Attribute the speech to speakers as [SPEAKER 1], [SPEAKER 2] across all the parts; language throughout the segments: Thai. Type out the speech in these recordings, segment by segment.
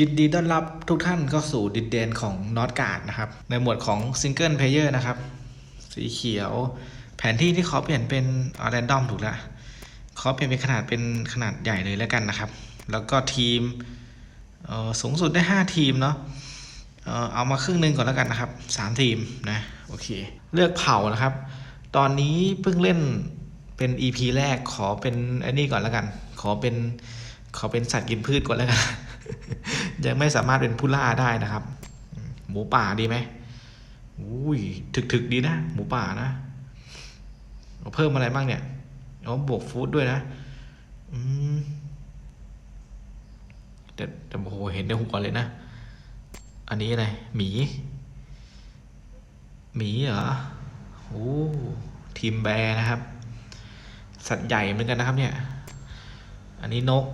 [SPEAKER 1] ยินดีต้อนรับทุกท่านเข้าสู่ดินแดนของนอตการ์ดนะครับ ในหมวดของซิงเกิลเพลเยอร์นะครับ สีเขียว แผนที่ที่ขอเปลี่ยนเป็นแรนดอมถูกแล้วขอเปลี่ยนเป็นขนาดเป็นขนาดใหญ่เลยแล้วกันนะครับ แล้วก็ทีมสูงสุดได้ 5 ทีมเนาะเอามาครึ่งหนึ่งก่อนแล้วกันนะครับ 3 ทีมนะโอเค เลือกเผ่านะครับ ตอนนี้เพิ่งเล่นเป็น EP แรกขอเป็นอ้นี่ก่อนแล้วกัน ขอเป็นขอเป็นสัตว์กินพืชก่อนแล้วกัน ยังไม่สามารถเป็นผู้ล่าได้นะครับ หมูป่าดีไหมอุ้ยถึกๆดีนะ หมูป่านะเอาเพิ่มอะไรบ้างเนี่ยเอาบวกฟู้ดด้วยนะอืมแต่แต่โอ้โหเห็นในหัวเลยนะ อันนี้อะไรหมีหมีเหรอโอ้ทีมแบร์นะครับ สัตว์ใหญ่เหมือนกันนะครับเนี่ย อันนี้นก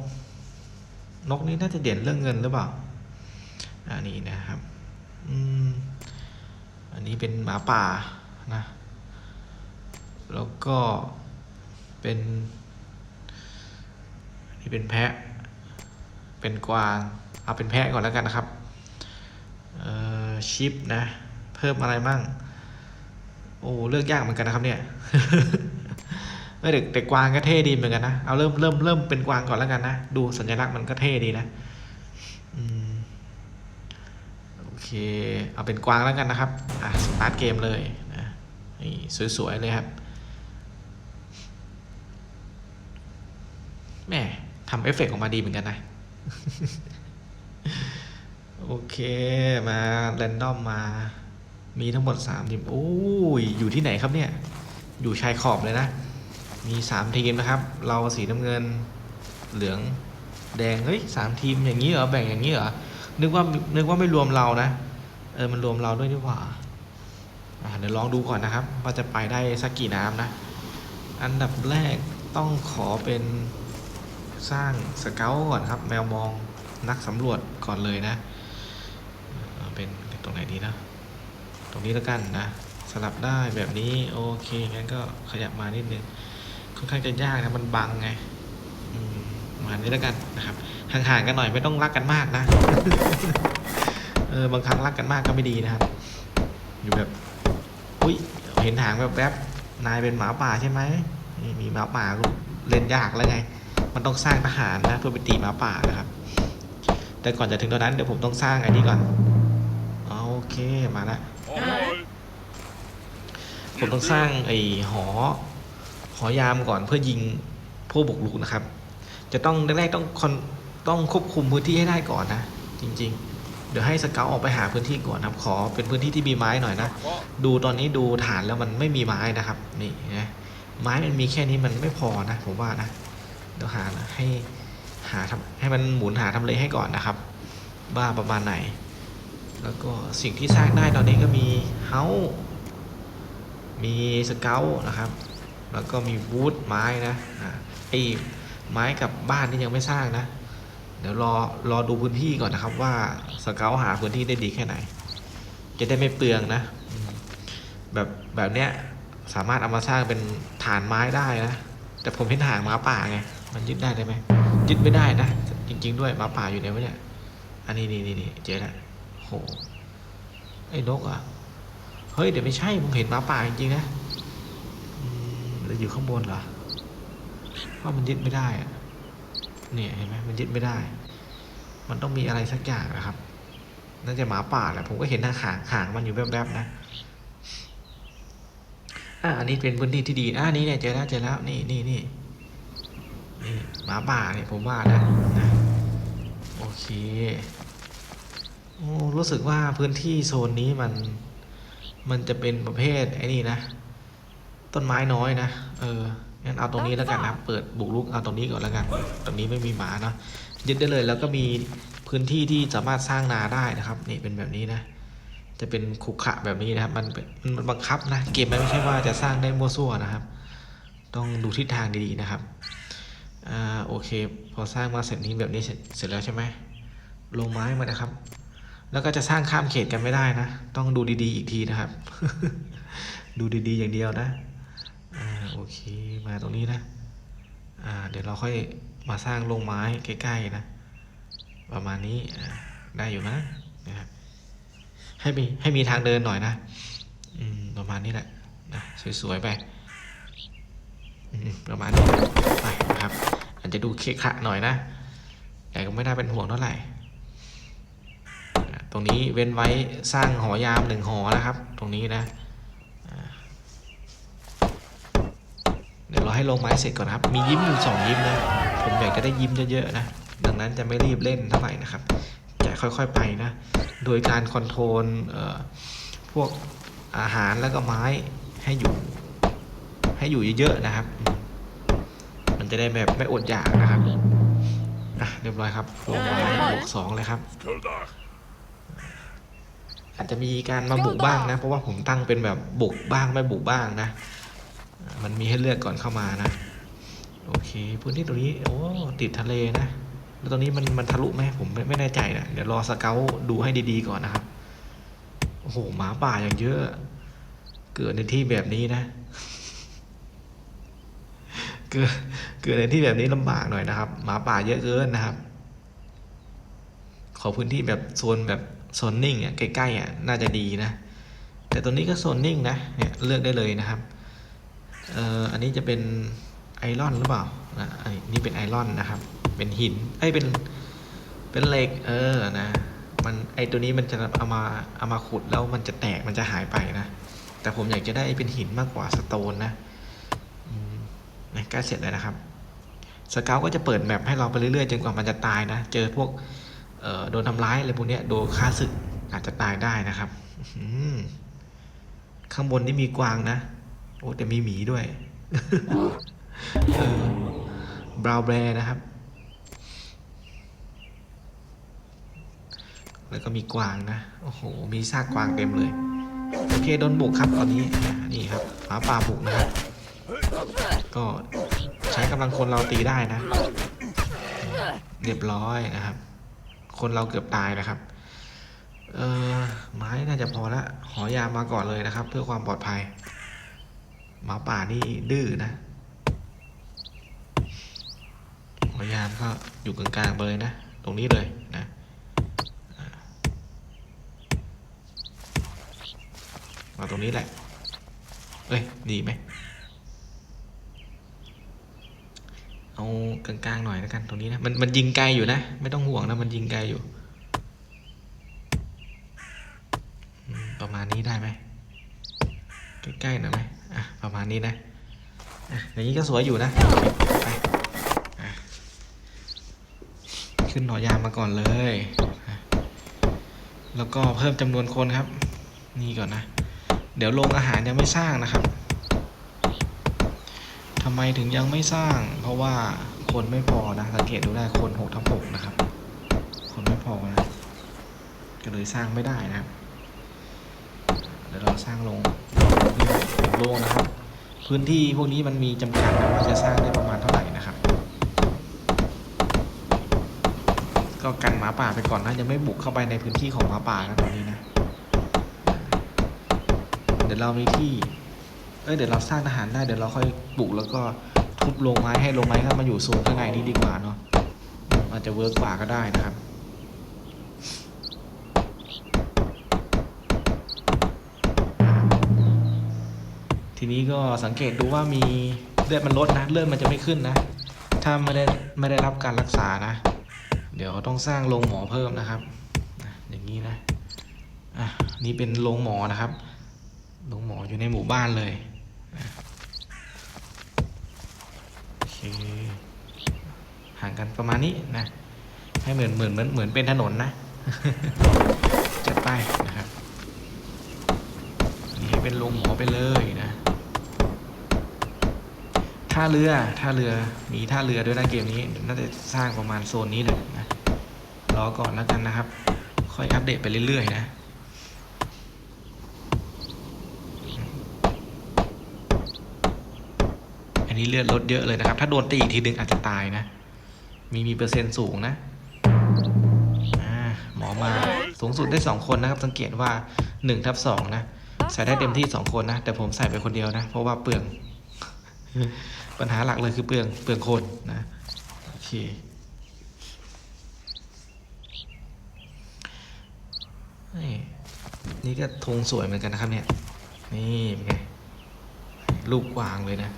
[SPEAKER 1] นกนี้น่าจะเด่นเรื่องเงินหรือเปล่า อันนี้นะครับ อืม อันนี้เป็นหมาป่านะ แล้วก็เป็น อันนี้เป็นแพะ เป็นกวาง เอาเป็นแพะก่อนแล้วกันนะครับ เอ่อ ชิปนะ เพิ่มอะไรมั่ง โอ้ เลือกยากเหมือนกันนะครับเนี่ย เออเด็กแต่กวางก็เท่ดีเหมือนกันนะเอาเริ่มเริ่มเริ่มเป็นกวางก่อนแล้วกันนะดูสัญลักษณ์มันก็เท่ดีนะอืมโอเค เอาเป็นกวางแล้วกันนะครับอะสตาร์ทเกมเลยนะนี่สวยๆเลยครับแม่ทำเอฟเฟกต์ออกมาดีเหมือนกันนะ โอเคมาแรนดอมมา มีทั้งหมด3ทีมโอ้ยอยู่ที่ไหนครับเนี่ย อยู่ชายขอบเลยนะ มี3ทีมนะครับ เราสีน้ำเงินเหลืองแดง เฮ้ยสามทีมอย่างนี้เหรอ แบ่งอย่างนี้เหรอ นึกว่า นึกว่าไม่รวมเรานะ เออ มันรวมเราด้วยดีกว่าอ่าเดี๋ยวลองดูก่อนนะครับ ว่าจะไปได้สักกี่น้ำนะ อันดับแรกต้องขอเป็นสร้างสเกลก่อนครับ แมวมองนักสำรวจก่อนเลยนะเอาเป็นตรงไหนดีนะ ตรงนี้แล้วกันนะ สลับได้แบบนี้ โอเค งั้นก็ขยับมานิดนึง ค่อนข้างจะยากนะมันบังไงอืมประมาณนี้แล้วกันนะครับห่างๆกันหน่อยไม่ต้องรักกันมากนะเออบางครั้งรักกันมากก็ไม่ดีนะครับ อยู่แบบอุ้ยเห็นหางแบบแวบๆนายเป็นหมาป่าใช่ไหมนี่มีหมาป่าเล่นยากแล้วไง มันต้องสร้างทหารนะเพื่อไปตีหมาป่านะครับ แต่ก่อนจะถึงตรงนั้นเดี๋ยวผมต้องสร้างอันนี้ก่อนอ๋อโอเคมาละผมต้องสร้างไอ้หอ หอยามก่อนเพื่อยิงพวกบุกรุกนะครับ จะต้องแรกๆต้องคอนต้องควบคุมพื้นที่ให้ได้ก่อนนะ จริง ๆ เดี๋ยวให้สเกลออกไปหาพื้นที่ก่อนนะครับ ขอเป็นพื้นที่ที่มีไม้หน่อยนะ ดูตอนนี้ดูฐานแล้วมันไม่มีไม้นะครับ นี่นะไม้มันมีแค่นี้มันไม่พอนะผมว่านะเดี๋ยวหานะให้หาทำให้มันหมุนหาทำเลให้ก่อนนะครับ ว่าประมาณไหน แล้วก็สิ่งที่สร้างได้ตอนนี้ก็มีเฮามีสเกลนะครับ แล้วก็มีวูดไม้นะอ่าไอ้ไม้กับบ้านนี่ยังไม่สร้างนะ เดี๋ยวรอรอดูพื้นที่ก่อนนะครับ ว่าสเกลหาพื้นที่ได้ดีแค่ไหน จะได้ไม่เปลืองนะ แบบแบบเนี้ยสามารถเอามาสร้างเป็นฐานไม้ได้นะ แต่ผมเห็นหางหมาป่าไง มันยึดได้ได้ไหมยึดไม่ได้นะ จริง ๆ ด้วยหมาป่าอยู่ไหนวะเนี่ย อันนี้นี่นี่เจอแล้วโหไอ้นกอะ เฮ้ยเดี๋ยวไม่ใช่ผมเห็นหมาป่าจริงๆนะ มแล้วอยู่ข้างบนเหรอว่ามันยึดไม่ได้อะเนี่ยเห็นไหมมันยึดไม่ได้ มันต้องมีอะไรสักอย่างนะครับ น่าจะหมาป่าแหละผมก็เห็นหน้าหางหางมันอยู่แวบๆนะอ่าอันนี้เป็นพื้นที่ที่ดีอ่านี่เนี่ยเจอแล้วเจอแล้วนี่นี่นี่นี่หมาป่าเนี่ยผมว่านะนะโอเคโอ้รู้สึกว่าพื้นที่โซนนี้มัน มันจะเป็นประเภทไอ้นี่นะ ต้นไม้น้อยนะ เออ งั้นเอาตรงนี้แล้วกันนะ เปิดบุกรุกเอาตรงนี้ก่อนแล้วกัน ตรงนี้ไม่มีหมาเนาะ ยึดได้เลยแล้วก็มีพื้นที่ที่สามารถสร้างนาได้นะครับ นี่เป็นแบบนี้นะ จะเป็นขรุขระแบบนี้นะครับ มันเป็นมันบังคับนะ เกมมันไม่ใช่ว่าจะสร้างได้มั่วซั่วนะครับ ต้องดูทิศทางดีๆนะครับ อ่า โอเค พอสร้างมาเสร็จนี้แบบนี้เสร็จเสร็จแล้วใช่ไหมลงไม้มานะครับ แล้วก็จะสร้างข้ามเขตกันไม่ได้นะ ต้องดูดีๆอีกทีนะครับ ดูดีๆอย่างเดียวนะอ่า โอเคมาตรงนี้นะ อ่า เดี๋ยวเราค่อยมาสร้างลงไม้ใกล้ๆนะ ประมาณนี้ได้อยู่นะนะครับให้มีให้มีทางเดินหน่อยนะอืมประมาณนี้แหละนะสวยๆไปอืมประมาณนี้ไปนะครับอาจจะดูเคขะหน่อยนะ แต่ก็ไม่น่าเป็นห่วงเท่าไหร่ ตรงนี้เว้นไว้สร้างหอยามหนึ่งหอนะครับ ตรงนี้นะอ่า เดี๋ยวเราให้ลงไม้เสร็จก่อนนะครับ มียิ้มอยู่สองยิ้มนะ ผมอยากจะได้ยิ้มเยอะๆนะ ดังนั้นจะไม่รีบเล่นเท่าไหร่นะครับ จะค่อยๆไปนะ โดยการคอนโทรลพวกอาหารแล้วก็ไม้ให้อยู่ ให้อยู่เยอะๆนะครับ มันจะได้แบบไม่อดอยากนะครับอะเรียบร้อยครับลงไม้บวกสองเลยครับอาจจะมีการมาบุกบ้างนะ เพราะว่าผมตั้งเป็นแบบบุกบ้างไม่บุกบ้างนะ มันมีให้เลือกก่อนเข้ามานะ โอเค พื้นที่ตรงนี้ โอ้ติดทะเลนะ แล้วตรงนี้มันมันทะลุไหมผมไม่ไม่แน่ใจนะเดี๋ยวรอสเกลดูให้ดีๆก่อนนะครับโอ้โหหมาป่าอย่างเยอะ เกิดในที่แบบนี้นะ เกิดเกิดในที่แบบนี้ลำบากหน่อยนะครับ หมาป่าเยอะเกินนะครับ ขอพื้นที่แบบโซนแบบโซนนิ่งอะใกล้ๆอะน่าจะดีนะแต่ตัวนี้ก็โซนนิ่งนะเนี่ยเลือกได้เลยนะครับ เอ่ออันนี้จะเป็นไอรอนหรือเปล่านะไอ้นี่เป็นไอรอนนะครับ เป็นหินเอ้เป็นเป็นเหล็กเออนะมันไอตัวนี้มันจะเอามาเอามาขุดแล้วมันจะแตกมันจะหายไปนะ แต่ผมอยากจะได้เป็นหินมากกว่าสโตนนะนะใกล้เสร็จแล้วนะครับสเกลก็จะเปิดแมปให้เราไปเรื่อยๆจนกว่ามันจะตายนะ เจอพวกเออโดนทำร้ายอะไรพวกนี้ยโดนฆ่าศึกอาจจะตายได้นะครับอืข้างบนนี่มีกวางนะ โอ้แต่มีหมีด้วยเออบราวแบร์นะครับ แล้วก็มีกวางนะ โอ้โห มีซากกวางเต็มเลย โอเคโดนบุกครับตอนนี้อ่านี่ครับหมาป่าบุกนะครับ ก็ใช้กำลังคนเราตีได้นะ เรียบร้อยนะครับ คนเราเกือบตายนะครับ เออไม้น่าจะพอละ หอยามาก่อนเลยนะครับ เพื่อความปลอดภัย หมาป่านี่ดื้อนะหอยามก็อยู่กลางๆไปเลยนะ ตรงนี้เลยนะมาตรงนี้แหละ เอ้ย ดีไหม เอากลางๆหน่อยแล้วกัน ตรงนี้นะ มันมันยิงไกลอยู่นะ ไม่ต้องห่วงนะ มันยิงไกลอยู่ ประมาณนี้ได้ไหม ใกล้ๆหน่อยไหม ประมาณนี้นะอย่างนี้ก็สวยอยู่นะไปขึ้นหน่อยางมาก่อนเลย แล้วก็เพิ่มจำนวนคนครับ นี่ก่อนนะ เดี๋ยวโรงอาหารยังไม่สร้างนะครับทำไมถึงยังไม่สร้าง เพราะว่าคนไม่พอนะ สังเกตดูได้คนหกทับหกนะครับ คนไม่พอนะ ก็เลยสร้างไม่ได้นะครับ เดี๋ยวเราสร้างลง ลงนะครับ พื้นที่พวกนี้มันมีจำกัดนะว่าจะสร้างได้ประมาณเท่าไหร่นะครับ ก็กันหมาป่าไปก่อนนะยังไม่บุกเข้าไปในพื้นที่ของหมาป่านะตอนนี้นะ เดี๋ยวเรามีที่ เอ้ยเดี๋ยวเราสร้างทหารได้เดี๋ยวเราค่อยบุกแล้วก็ทุบลงไม้ให้ลงไม้เข้ามาอยู่โซนข้างในนี้ดีกว่าเนาะอาจจะเวิร์กกว่าก็ได้นะครับ ทีนี้ก็สังเกตดูว่ามีเลือดมันลดนะเลือดมันจะไม่ขึ้นนะ ถ้าไม่ได้ไม่ได้รับการรักษานะ เดี๋ยวต้องสร้างโรงหมอเพิ่มนะครับ อย่างนี้นะอะนี่เป็นโรงหมอนะครับโรงหมออยู่ในหมู่บ้านเลยโอเคห่างกันประมาณนี้นะ ให้เหมือนเหมือนเหมือนเหมือนเป็นถนนนะจัดไปนะครับนี่เป็นโรงหมอไปเลยนะ ท่าเรือท่าเรือมีท่าเรือด้วยนะเกมนี้น่าจะสร้างประมาณโซนนี้แหละนะรอก่อนแล้วกันนะครับ ค่อยอัปเดตไปเรื่อยๆนะอันนี้เลือดลดเยอะเลยนะครับ ถ้าโดนตีอีกทีนึงอาจจะตายนะ มีมีเปอร์เซ็นต์สูงนะอ่าหมอมาสูงสุดได้สองคนนะครับ สังเกตว่าหนึ่งทับสองนะ ใส่ได้เต็มที่สองคนนะ แต่ผมใส่ไปคนเดียวนะ เพราะว่าเปลือง ปัญหาหลักเลยคือเปลืองเปลืองคนนะโอเคนี่ก็ธงสวยเหมือนกันนะครับเนี่ย นี่เป็นไงรูกวางเลยนะ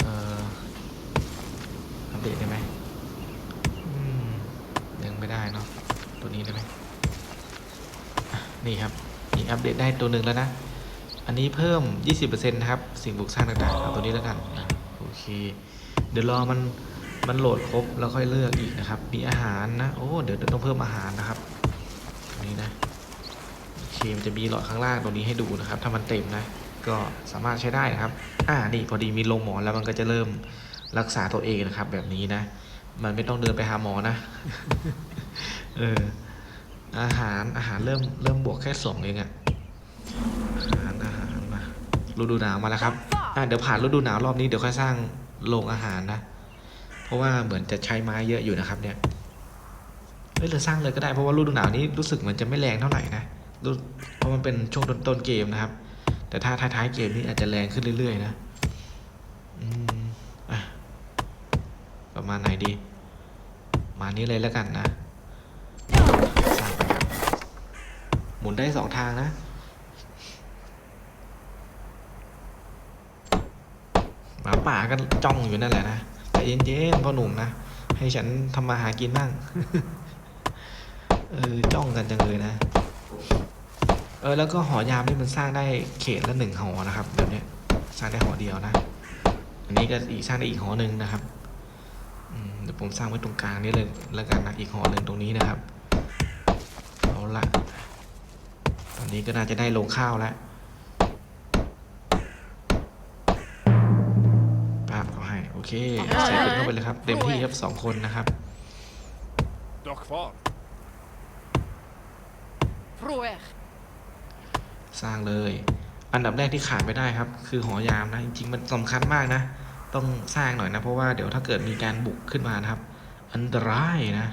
[SPEAKER 1] เอ่ออัปเดตได้ไหมมยังไม่ได้เนาะตัวนี้ได้ไหมนี่ครับนี่อัปเดตได้ตัวหนึ่งแล้วนะ อันนี้เพิ่ม 20%นะครับ สิ่งปลูกสร้างต่างๆเอาตัวนี้แล้วกันนะโอเค เดี๋ยวรอมันมันโหลดครบแล้วค่อยเลือกอีกนะครับ มีอาหารนะ โอ้เดี๋ยวต้องเพิ่มอาหารนะครับตัวนี้นะโอเคมันจะมีหลอดข้างล่างตรงนี้ให้ดูนะครับ ถ้ามันเต็มนะ ก็สามารถใช้ได้นะครับ อ่านี่พอดีมีลงหมอนแล้วมันก็จะเริ่มรักษาตัวเองนะครับ แบบนี้นะ มันไม่ต้องเดินไปหาหมอนะ เอออาหารอาหารเริ่มเริ่มบวกแค่สองเองอะอาหารอาหารมา ฤดูหนาวมาแล้วครับอะเดี๋ยวผ่านฤดูหนาวรอบนี้เดี๋ยวค่อยสร้างโรงอาหารนะ เพราะว่าเหมือนจะใช้ไม้เยอะอยู่นะครับเนี่ยเฮ้ยเราสร้างเลยก็ได้เพราะว่าฤดูหนาวนี้รู้สึกเหมือนจะไม่แรงเท่าไหร่นะรู้เพราะมันเป็นช่วงต้นๆเกมนะครับ แต่ถ้าท้ายๆเกมนี้อาจจะแรงขึ้นเรื่อยๆนะอืมอะประมาณไหนดี มานี้เลยแล้วกันนะสร้างไปครับหมุนได้สองทางนะ หมาป่าก็จ้องอยู่นั่นแหละนะแต่เย็นๆพ่อหนุ่มนะ ให้ฉันทำมาหากินบ้างเออจ้องกันจังเลยนะ เออแล้วก็หอยามนี่มันสร้างได้เขตละหนึ่งหอนะครับแบบนี้สร้างได้หอเดียวนะ อันนี้ก็อีกสร้างได้อีกหอหนึ่งนะครับเดี๋ยวผมสร้างไว้ตรงกลางนี่เลยแล้วกันนะอีกหอหนึ่งตรงนี้นะครับเอาละตอนนี้ก็น่าจะได้ลงข้าวแล้ว เขาให้โอเค ใส่เป็นเข้าไปเลยครับ เต็มที่ครับสองคนนะครับ
[SPEAKER 2] Dag kvar.
[SPEAKER 3] Proer.
[SPEAKER 1] สร้างเลย อันดับแรกที่ขาดไม่ได้ครับ คือหอยามนะ จริงๆ มันสำคัญมากนะ ต้องสร้างหน่อยนะ เพราะว่าเดี๋ยวถ้าเกิดมีการบุกขึ้นมานะครับ อันตรายนะ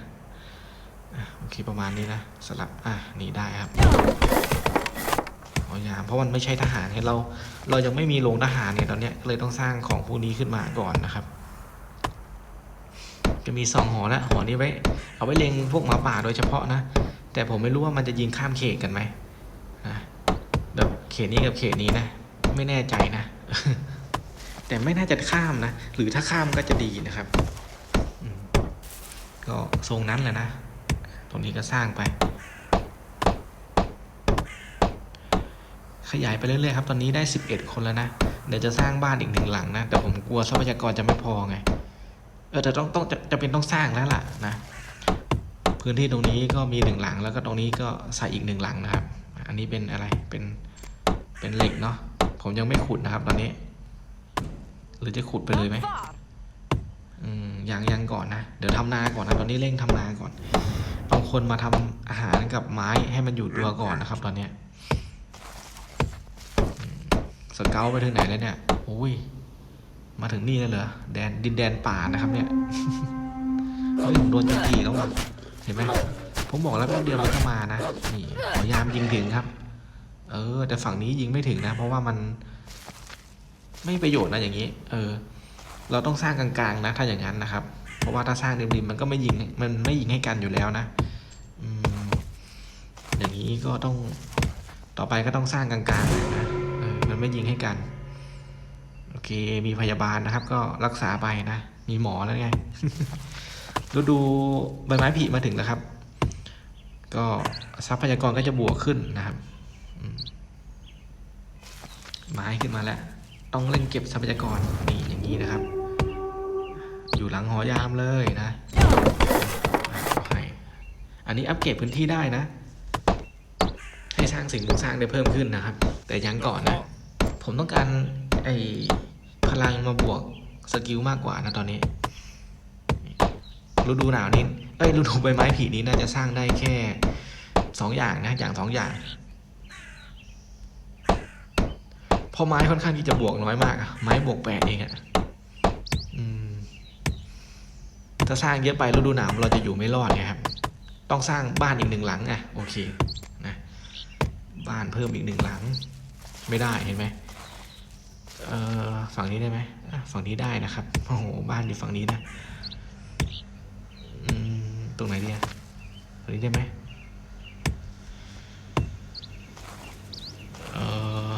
[SPEAKER 1] อะโอเคประมาณนี้นะสลับอะนี่ได้ครับ หอยามเพราะมันไม่ใช่ทหารเนี่ยเรา เรายังไม่มีโรงทหารเนี่ยตอนเนี้ยก็เลยต้องสร้างของพวกนี้ขึ้นมาก่อนนะครับ จะมีสองหอล้วหอนี้ไว้ เอาไว้เล็งพวกหมาป่าโดยเฉพาะนะ แต่ผมไม่รู้ว่ามันจะยิงข้ามเขตกันไหมนะแบบเขตนี้กับเขตนี้นะ ไม่แน่ใจนะ แต่ไม่น่าจะข้ามนะ หรือถ้าข้ามก็จะดีนะครับก็ทรงนั้นแหละนะ ตรงนี้ก็สร้างไป ขยายไปเรื่อยๆครับ ตอนนี้ได้ 11 คนแล้วนะ เดี๋ยวจะสร้างบ้านอีกหนึ่งหลังนะ แต่ผมกลัวทรัพยากรจะไม่พอไง เออแต่ต้องต้องจะจะเป็นต้องสร้างแล้วล่ะนะ พื้นที่ตรงนี้ก็มีหนึ่งหลัง แล้วก็ตรงนี้ก็ใส่อีกหนึ่งหลังนะครับ อันนี้เป็นอะไร เป็น เป็นเหล็กเนาะ ผมยังไม่ขุดนะครับตอนนี้ หรือจะขุดไปเลยไหมอืมยังยังก่อนนะ เดี๋ยวทำนาก่อนนะ ตอนนี้เร่งทำนาก่อนเอาคนมาทำอาหารกับไม้ให้มันอยู่ตัวก่อนนะครับ ตอนเนี้ย สเกลไปถึงไหนแล้วเนี่ยโอ้ย มาถึงนี่แล้วเหรอ แดนดินแดนป่านะครับเนี่ยเฮ้ยผมโดนจัจีแล้วว่ะเห็นไหมผมบอกแล้วแป๊บเดียวมันก็มานะ นี่ขอยามยิงถึงครับ เออ แต่ฝั่งนี้ยิงไม่ถึงนะ เพราะว่ามัน ไม่ประโยชน์นะอย่างนี้ เออ เราต้องสร้างกลางๆนะ ถ้าอย่างนั้นนะครับ เพราะว่าถ้าสร้างริมๆมันก็ไม่ยิง มันไม่ยิงให้กันอยู่แล้วนะอืมอย่างนี้ก็ต้อง ต่อไปก็ต้องสร้างกลางๆนะเออมัน ไม่ยิงให้กัน โอเค มีพยาบาลนะครับ ก็รักษาไปนะ มีหมอแล้วไงฤดูใบไม้ผลิมาถึงแล้วครับ ก็ทรัพยากรก็จะบวกขึ้นนะครับไม้ขึ้นมาแล้ว ต้องเร่งเก็บทรัพยากรนี่อย่างนี้นะครับ อยู่หลังหอยามเลยนะอันนี้อัปเกรดพื้นที่ได้นะ ให้สร้างสิ่งสร้างได้เพิ่มขึ้นนะครับ แต่ยังก่อนนะ ผมต้องการไอพลังมาบวกสกิลมากกว่านะตอนนี้ฤดูหนาวนี้เอ้ยฤดูใบไม้ผลินี้น่าจะสร้างได้แค่สองอย่างนะอย่างสองอย่างพราะไม้ค่อนข้างที่จะบวกน้อยมากอะไม้บวกแปดเองอะอถ้าสร้างเยอะไปฤดูหนาวเราจะอยู่ไม่รอดไงครับ ต้องสร้างบ้านอีกหนึ่งหลังอะโอเคนะบ้านเพิ่มอีกหนึ่งหลัง ไม่ได้เห็นไหม เออฝั่งนี้ได้ไหมฝั่งนี้ได้นะครับ โอ้โห บ้านอยู่ฝั่งนี้นะตรงไหนดีอะตรงนี้ได้ไหมเออ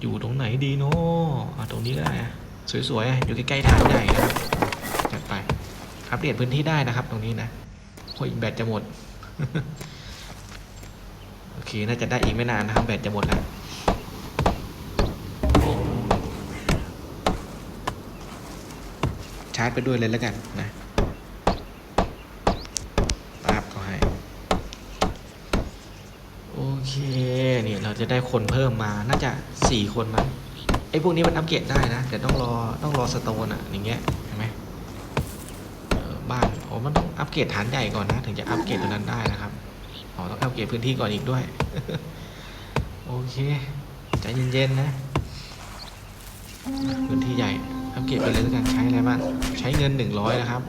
[SPEAKER 1] อยู่ตรงไหนดีเนาะตรงนี้ก็ได้อะสวยๆ อยู่ใกล้ๆฐานใหญ่นะครับจัดไป อัปเดตพื้นที่ได้นะครับ ตรงนี้นะโอ้ยแบตจะหมด โอเค น่าจะได้อีกไม่นานนะครับ แบตจะหมดแล้วาร์จไปด้วยเลยแล้วกันนะปั๊บเขาให้ โอเค นี่เราจะได้คนเพิ่มมา น่าจะสี่คนมั้งไอ้พวกนี้มันอัปเกรดได้นะ แต่ต้องรอ ต้องรอสโตนอะอย่างเงี้ยเห็นไหมเออบ้าน โอ้มันต้องอัปเกรดฐานใหญ่ก่อนนะ ถึงจะอัปเกรดตัวนั้นได้นะครับ อ๋อ ต้องอัปเกรดพื้นที่ก่อนอีกด้วย โอเค ใจเย็นๆนะ พื้นที่ใหญ่ อัปเกรดไปเลยแล้วกันใช้อะไรบ้างใช้เงินหนึ่งร้อยนะครับ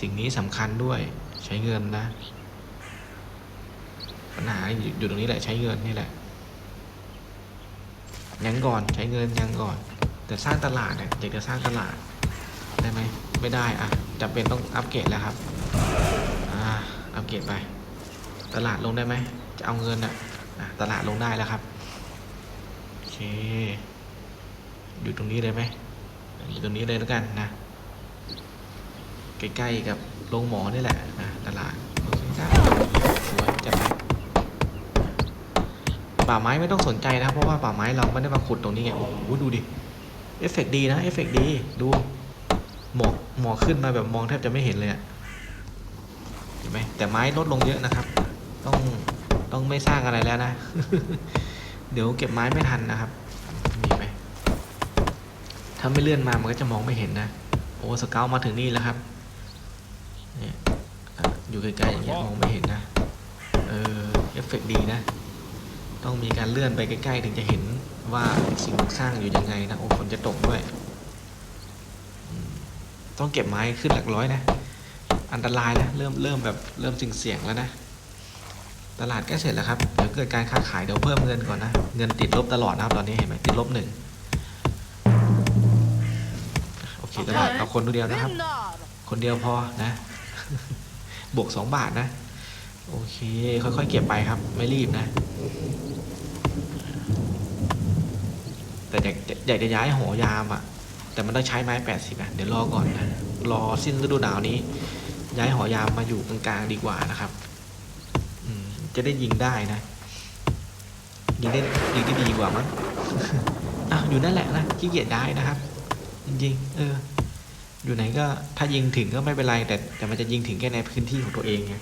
[SPEAKER 1] สิ่งนี้สำคัญด้วยใช้เงินนะปัญหาอยู่ตรงนี้แหละใช้เงินนี่แหละยังก่อนใช้เงินยังก่อน แต่สร้างตลาดเนี่ยอยากจะสร้างตลาดได้ไหมไม่ได้อะจำเป็นต้องอัปเกรดแล้วครับอ่าอัปเกรดไป ตลาดลงได้ไหมจะเอาเงินอะอะตลาดลงได้แล้วครับโอเค อยู่ตรงนี้เลยไหมอยู่ตรงนี้เลยแล้วกันนะใกล้ๆกับโรงหมอนี่แหละนะตลาดสวยจัดไปป่าไม้ไม่ต้องสนใจนะเพราะว่าป่าไม้เราไม่ได้มาขุดตรงนี้ไงโอ้โหดูดิเอฟเฟกต์ดีนะเอฟเฟกต์ดีดูหมอกหมอกขึ้นมาแบบมองแทบจะไม่เห็นเลยอะเห็นไหมแต่ไม้ลดลงเยอะนะครับ ต้องต้องไม่สร้างอะไรแล้วนะ เดี๋ยวเก็บไม้ไม่ทันนะครับาไม่เลื่อนมามันก็จะมองไม่เห็นนะโอ้สเกลมาถึงนี่แล้วครับเนี่ยอะอยู่ไกลๆอย่างเงี้ยมองไม่เห็นนะเออเอฟเฟกต์ดีนะ ต้องมีการเลื่อนไปใกล้ๆถึงจะเห็นว่าสิ่งสร้างอยู่ยังไงนะโอ้ฝนจะตกด้วยอืมต้องเก็บไม้ขึ้นหลักร้อยนะ อันตรายนะเริ่มเริ่มแบบเริ่มเสี่ยงๆแล้วนะตลาดใกล้เสร็จแล้วครับ เดี๋ยวเกิดการค้าขายเดี๋ยวเพิ่มเงินก่อนนะ เงินติดลบตลอดนะครับตอนนี้เห็นไหมติดลบหนึ่ง โอเคตลาดเอาคนตัวเดียวนะครับ คนเดียวพอนะ บวกสองบาทนะ โอเค ค่อยๆเก็บไปครับ ไม่รีบนะ แต่อยากจะอยากจะย้ายหอยามอะ แต่มันต้องใช้ไม้แปดสิบอะเดี๋ยวรอก่อนนะ รอสิ้นฤดูหนาวนี้ ย้ายหอยามมาอยู่กลางๆดีกว่านะครับอืมจะได้ยิงได้นะ ยิงได้ยิงได้ดีกว่ามั้งอะอยู่นั่นแหละนะขี้เกียจย้นะครับ จริงๆ เออ อยู่ไหนก็ถ้ายิงถึงก็ไม่เป็นไร แต่แต่มันจะยิงถึงแค่ในพื้นที่ของตัวเองไง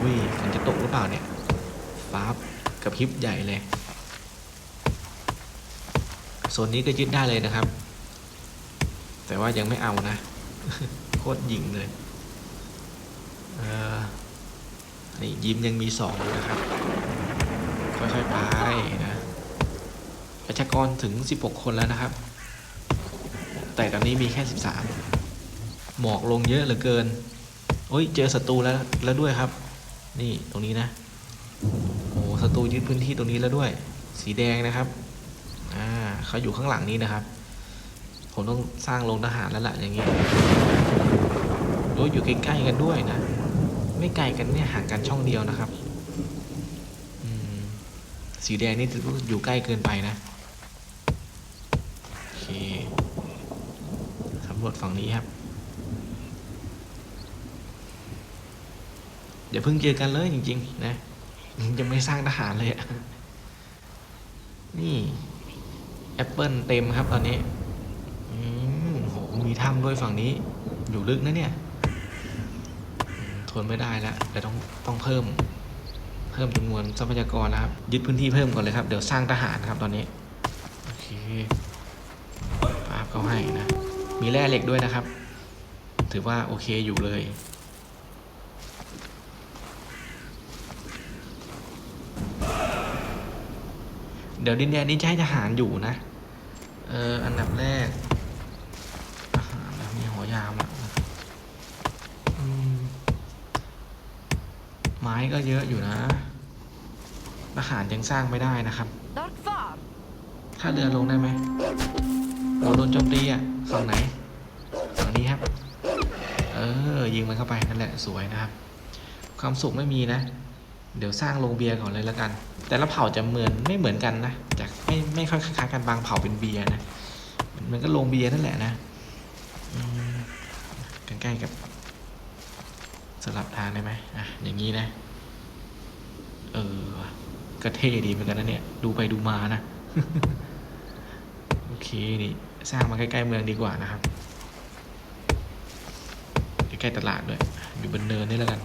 [SPEAKER 1] อุ้ยมันจะตกหรือเปล่าเนี่ยฟ้าบกับพริบใหญ่เลยโซนนี้ก็ยึดได้เลยนะครับ แต่ว่ายังไม่เอานะ โคตรยิงเลยเออนี่ยิมยังมีสองอยู่นะครับ ค่อยๆไปนะ ประชากรถึง 16 คนแล้วนะครับ แต่ตอนนี้มีแค่ 13 หมอกลงเยอะเหลือเกิน โอ้ยเจอศัตรูแล้วแล้วด้วยครับ นี่ตรงนี้นะ โอ้ศัตรูยึดพื้นที่ตรงนี้แล้วด้วย สีแดงนะครับ อ่าเขาอยู่ข้างหลังนี้นะครับ ผมต้องสร้างโรงทหารแล้วล่ะอย่างเงี้ยโอ้ยอยู่ใกล้ๆกันด้วยนะ ไม่ไกลกันเนี่ยห่างกันช่องเดียวนะครับสีแดงนี่ถือว่าอยู่ใกล้เกินไปนะ โอเค สำรวจฝั่งนี้ครับอย่าเพิ่งเจอกันเลยจริง ๆ นะยังไม่สร้างทหารเลยอะนี่แอปเปิลเต็มครับตอนนี้อืมโหมีถ้ำด้วยฝั่งนี้ อยู่ลึกนะเนี่ย ทนไม่ได้แล้วเดี๋ยวต้องต้องเพิ่ม เพิ่มจำนวนทรัพยากรแล้วครับ ยึดพื้นที่เพิ่มก่อนเลยครับ เดี๋ยวสร้างทหารครับตอนนี้ โอเค มีแร่เหล็กด้วยนะครับ ถือว่าโอเคอยู่เลย เดี๋ยวดินแดนนี้จะให้ทหารอยู่นะ เอออันดับแรกทหารนะมีหัวยามอะอืมไม้ก็เยอะอยู่นะทหารยังสร้างไม่ได้นะครับ
[SPEAKER 3] Dark Farm.
[SPEAKER 1] ถ้าเรือลงได้ไหมเราโดนโจมตีอะ ฝั่งไหนฝั่งนี้ครับ เออ ยิงมันเข้าไปนั่นแหละสวยนะครับ ความสุขไม่มีนะ เดี๋ยวสร้างโรงเบียร์ก่อนเลยแล้วกัน แต่ละเผ่าจะเหมือนไม่เหมือนกันนะจากไม่ไม่ค่อยคล้ายกันบางเผ่าเป็นเบียร์นะ มันก็โรงเบียร์นั่นแหละนะใกล้ๆกับสลับทางได้ไหมอะอย่างนี้นะ เออว่ะเท่ดีเหมือนกันนะเนี่ย ดูไปดูมานะ โอเคนี่ สร้างมาใกล้ๆเมืองดีกว่านะครับ ใกล้ๆตลาดด้วย อยู่บนเนินนี่แล้วกัน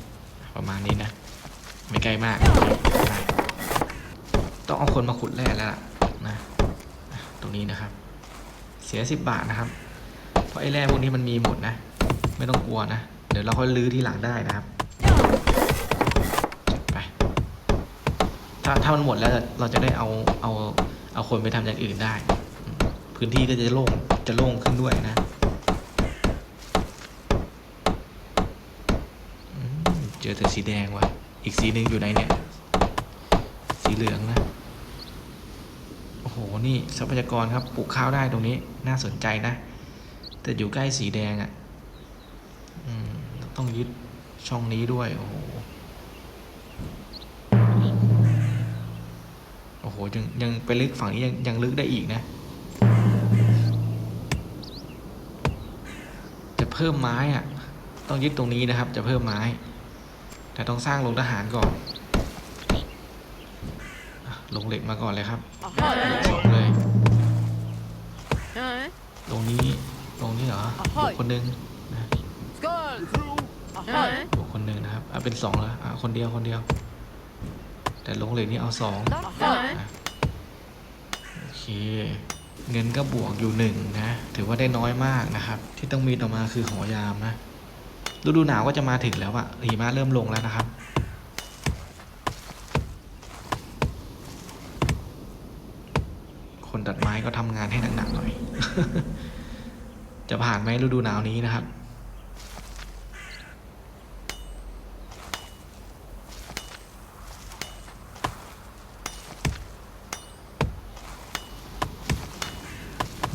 [SPEAKER 1] ประมาณนี้นะ ไม่ไกลมาก ต้องเอาคนมาขุดแร่แล้วล่ะนะ ตรงนี้นะครับ เสียสิบบาทนะครับ เพราะไอ้แร่พวกนี้มันมีหมดนะ ไม่ต้องกลัวนะ เดี๋ยวเราค่อยลื้อที่หลังได้นะครับไปถ้าถ้ามันหมดแล้วเราจะได้เอาเอาเอาคนไปทำอย่างอื่นได้ พื้นที่ก็จะโล่งจะโล่งขึ้นด้วยนะเจอแต่สีแดงว่ะ อีกสีหนึ่งอยู่ไหนเนี่ย สีเหลืองนะ โอ้โห นี่ทรัพยากรครับ ปลูกข้าวได้ตรงนี้ น่าสนใจนะ แต่อยู่ใกล้สีแดงอะ่ะอืมต้องยึดช่องนี้ด้วย โอ้โห โอ้โห ยังยังไปลึกฝั่งนี้ยังยังลึกได้อีกนะ พิ่มไม้อะ่ะต้องยึดตรงนี้นะครับ จะเพิ่มไม้ แต่ต้องสร้างโรงทหารก่อนอะลงเหล็กมาก่อนเลยครับ
[SPEAKER 3] Ahoy!
[SPEAKER 1] สองเลย
[SPEAKER 3] Huh?
[SPEAKER 1] ตรงนี้ตรงนี้เหรอ
[SPEAKER 3] อะห้
[SPEAKER 1] บ
[SPEAKER 3] อ
[SPEAKER 1] วยกคนหนึ่งนะ
[SPEAKER 3] Skål!
[SPEAKER 2] Through.
[SPEAKER 3] Ahoy!
[SPEAKER 1] บวกคนหนึ่งนะครับอะเป็นสองแล้วอะคนเดียวคนเดียว แต่ลงเหล็กนี่เอาสอง
[SPEAKER 3] Ahoy!
[SPEAKER 1] อะโอเค เงินก็บวกอยู่หนึ่งนะ ถือว่าได้น้อยมากนะครับ ที่ต้องมีต่อมาคือหอยามนะฤดูหนาวก็จะมาถึงแล้วอะหิมะเริ่มลงแล้วนะครับ คนตัดไม้ก็ทำงานให้หนักๆหน่อย จะผ่านไหมฤดูหนาวนี้นะครับ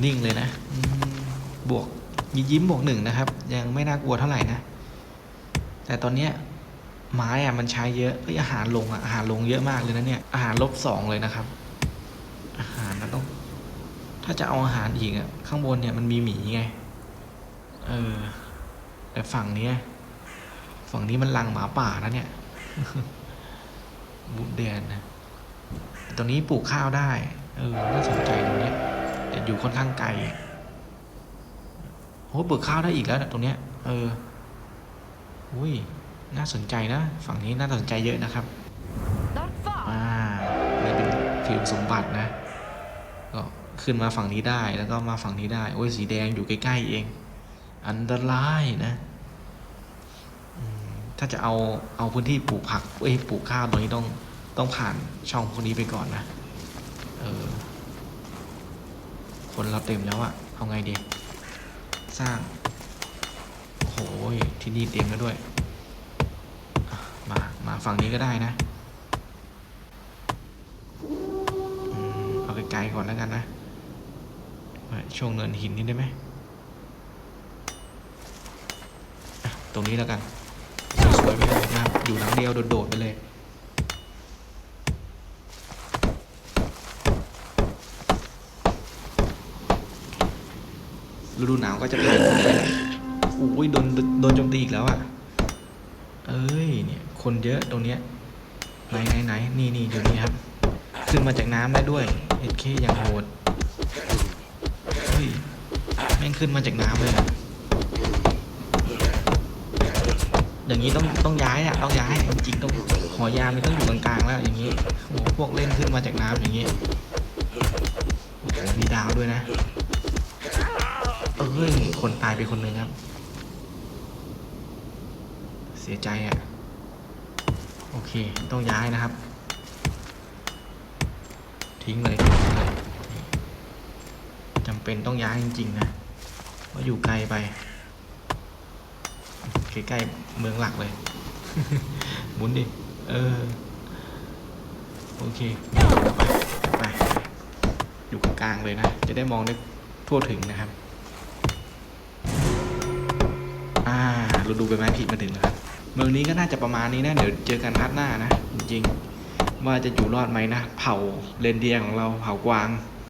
[SPEAKER 1] นิ่งเลยนะบวกยิ้มบวกหนึ่งนะครับ ยังไม่น่ากลัวเท่าไหร่นะ แต่ตอนเนี้ยไม้อะมันใช้เยอะเอ้ยอาหารลงอะอาหารลงเยอะมากเลยนะเนี่ย อาหารลบสองเลยนะครับ อาหารมันต้อง ถ้าจะเอาอาหารอีกอะข้างบนเนี่ยมันมีหมีไง เออ แต่ฝั่งเนี้ย ฝั่งนี้มันลังหมาป่านะเนี่ยบุญเดแดนนะตรงนี้ปลูกข้าวได้ เออ น่าสนใจตรงเนี้ย อยู่ค่อนข้างไกลโอ้ปลูกข้าวได้อีกแล้วนะตรงเนี้ย เอออุ้ยน่าสนใจนะ ฝั่งนี้น่าสนใจเยอะนะครับ
[SPEAKER 3] Not far!
[SPEAKER 1] อ่านี่เป็นฟิล์มสมบัตินะ ก็ขึ้นมาฝั่งนี้ได้แล้วก็มาฝั่งนี้ได้ โอ้ยสีแดงอยู่ใกล้ๆเอง อันตรายนะอืมถ้าจะเอาเอาพื้นที่ปลูกผักเอ้ยปลูกข้าวตรงนี้ต้องต้องผ่านช่องพวกนี้ไปก่อนนะ เออ คนเราเต็มแล้วอะเอาไงดี สร้าง โอ้โหที่นี่เต็มแล้วด้วย มา มาฝั่งนี้ก็ได้นะอเอาไกลๆก่อนแล้วกันนะ ช่วงเนินหินนี้ได้ไหม ตรงนี้แล้วกัน สวยๆไปเลยนะครับอยู่หลังเดียวโดดๆไปเลย ฤดูหนาวก็จะเป็นอุ้ยโดนโดนโจมตีอีกแล้วอะ เอ้ยเนี่ย คนเยอะตรงเนี้ยไหนไหนไหนนี่นี่อยู่นี่ครับ ขึ้นมาจากน้ำได้ด้วยเอ็ดเคอย่างโหดเฮ้ยแม่งขึ้นมาจากน้ำเลยอะอย่างนี้ต้องต้องย้ายอะต้องย้ายจริงๆต้องหอยามมันต้องอยู่กลางๆแล้วอย่างนี้โอ้พวกเล่นขึ้นมาจากน้ำอย่างนี้โอ้โหมีดาวด้วยนะ เอ้ย คนตายไปคนหนึ่งครับ เสียใจอะ โอเค ต้องย้ายนะครับ ทิ้งเลยทิ้งเลยจำเป็นต้องย้ายจริงๆนะเพราะอยู่ไกลไป ใกล้ๆเมืองหลักเลยหมุนดิ เออ โอเค ไป ไปไปอยู่กลางๆเลยนะ จะได้มองได้ทั่วถึงนะครับ เราดูใบไม้ผลิมาถึงแล้วครับ เมืองนี้ก็น่าจะประมาณนี้นะ เดี๋ยวเจอกันนัดหน้านะ จริงๆ ว่าจะอยู่รอดไหมนะ เผ่าเรนเดียร์ของเราเผ่ากวาง